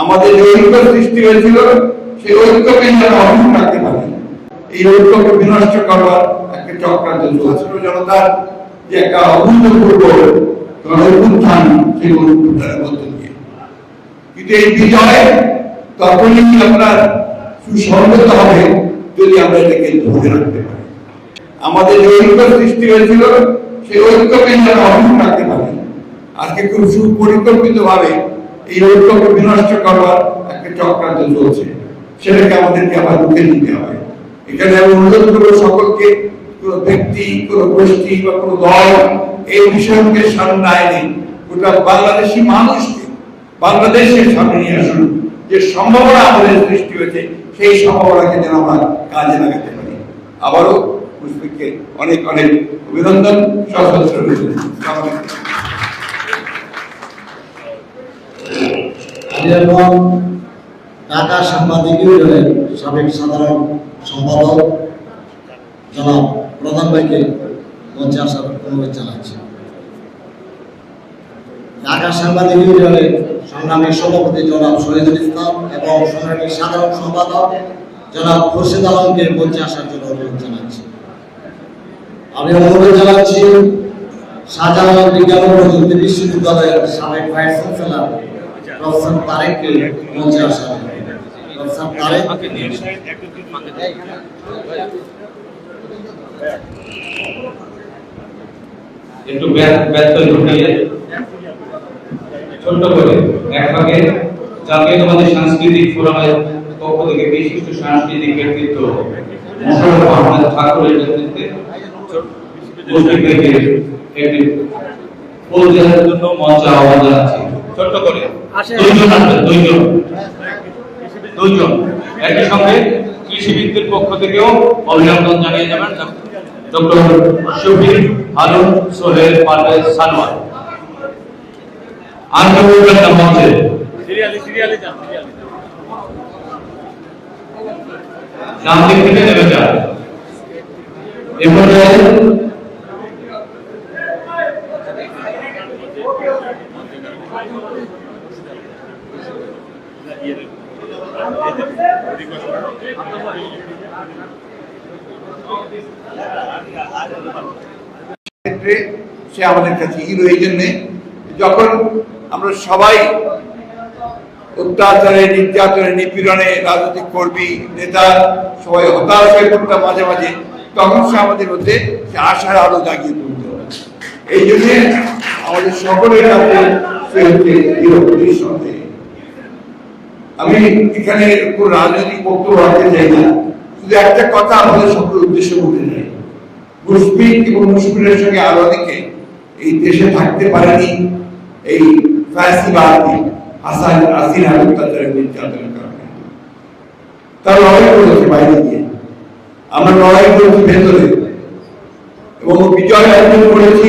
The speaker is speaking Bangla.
আমাদের যে ঐক্য সৃষ্টি হয়েছিল, সেই ঐক্যকে যেন অটুট রাখতে পারি এই ঐক্যকে বিনষ্ট করবার একটা চক্রান্ত চলছে জনতার যে একটা অভূতপূর্ব গণঅভ্যুত্থান সেই গণঅভ্যুত্থানের মধ্য দিয়ে। কিন্তু এই বিজয় তখনই আপনার সুসংগত হবে যদি আমরা এটাকে ধরে রাখতে পারি। আমাদের যে ঐক্য সৃষ্টি হয়েছিল, সেই ঐক্যকে যেন অটুট রাখতে পারি আজকে খুব সুপরিকল্পিত ভাবে এই ঐক্যকে বিনষ্ট করবার একটা চক্রান্ত চলছে। সেটাকে আমাদেরকে আবার রুখে নিতে হবে। এখানে আমি অনুরোধ করব সকলকে, কোনো ব্যক্তি, কোনো গোষ্ঠী বা কোনো দল এই বিষয়কে সামনে আয়নি বাংলাদেশি মানুষকে, বাংলাদেশের সামনে নিয়ে আসুন। যে সম্ভাবনা আমাদের সৃষ্টি হয়েছে, সেই সম্ভাবনাকে যেন আমরা কাজে লাগাতে পারি। আবারও মুশফিককে অনেক অনেক অভিনন্দন। সশস্ত্র এবং ঢাকা সাংবাদিক ইউনিয়নের সাবেক সাধারণ সম্পাদক, জনাব প্রধান ভাইকে মঞ্চে আসার অনুরোধ জানাচ্ছি। ঢাকা সাংবাদিক ইউনিয়নের সংগ্রামী সভাপতি জনাব শহীদুল ইসলাম এবং সংগ্রামী সাধারণ সম্পাদক জনাব খুরশিদ আলমকে মঞ্চে আসার জন্য অনুরোধ জানাচ্ছি। আমি অনুরোধ জানাচ্ছি, শাহজালাল বিজ্ঞান প্রযুক্তি বিশ্ববিদ্যালয়ের সাবেক ভাইস চ্যান্সেলর তারেককে মঞ্চে আসা প্রফেসর তারেক। একটু ছোট্ট করে, এক ভাগে। জাতীয়তাবাদী সাংস্কৃতিক ফোরামের পক্ষ থেকে বিশিষ্ট সাংস্কৃতিক ব্যক্তিত্ব আহমেদ ঠাকুরের নেতৃত্বে একটি জন্য মঞ্চে আহ্বান জানাচ্ছি। ছোট্ট করে। দুইজন দুইজন। একই সঙ্গে কৃষিবিদদের পক্ষ থেকেও অভিনন্দন জানিয়ে যাবেন ডক্টর শফিক হারুন সোহেল পারভেজ সানোয়ার দিক থেকে নেমে যান। এরপরে সে আমাদের কাছে হিরো এই জন্যে, যখন আমরা সবাই অত্যাচারে, নির্যাতনে, নিপীড়নে রাজনৈতিক কর্মী, নেতা সবাই হতাশ হয়ে পড়তাম মাঝে মাঝে, তখন সে আমাদের মধ্যে সে আশার আলো জাগিয়ে তুলতো। এই জন্যে আমাদের সকলের কাছে সে হচ্ছে হিরো নিঃসন্দেহে আমি এখানে কোন রাজনৈতিক বক্তব্য রাখতে চাই না। শুধু একটা কথা আমাদের সকলের উদ্দেশ্য বলতে চাই মুশফিক এবং মুশফিকের সঙ্গে আরও অনেকে এই দেশে থাকতে পারেনি। এই ফ্যাসিবাদী আসিন অত্যাচারের নির্যাতনের কারণে। তারা লড়াই করেছে বাইরে গিয়ে। আমরা লড়াই করেছি ভেতরে। এবং বিজয় অর্জন করেছি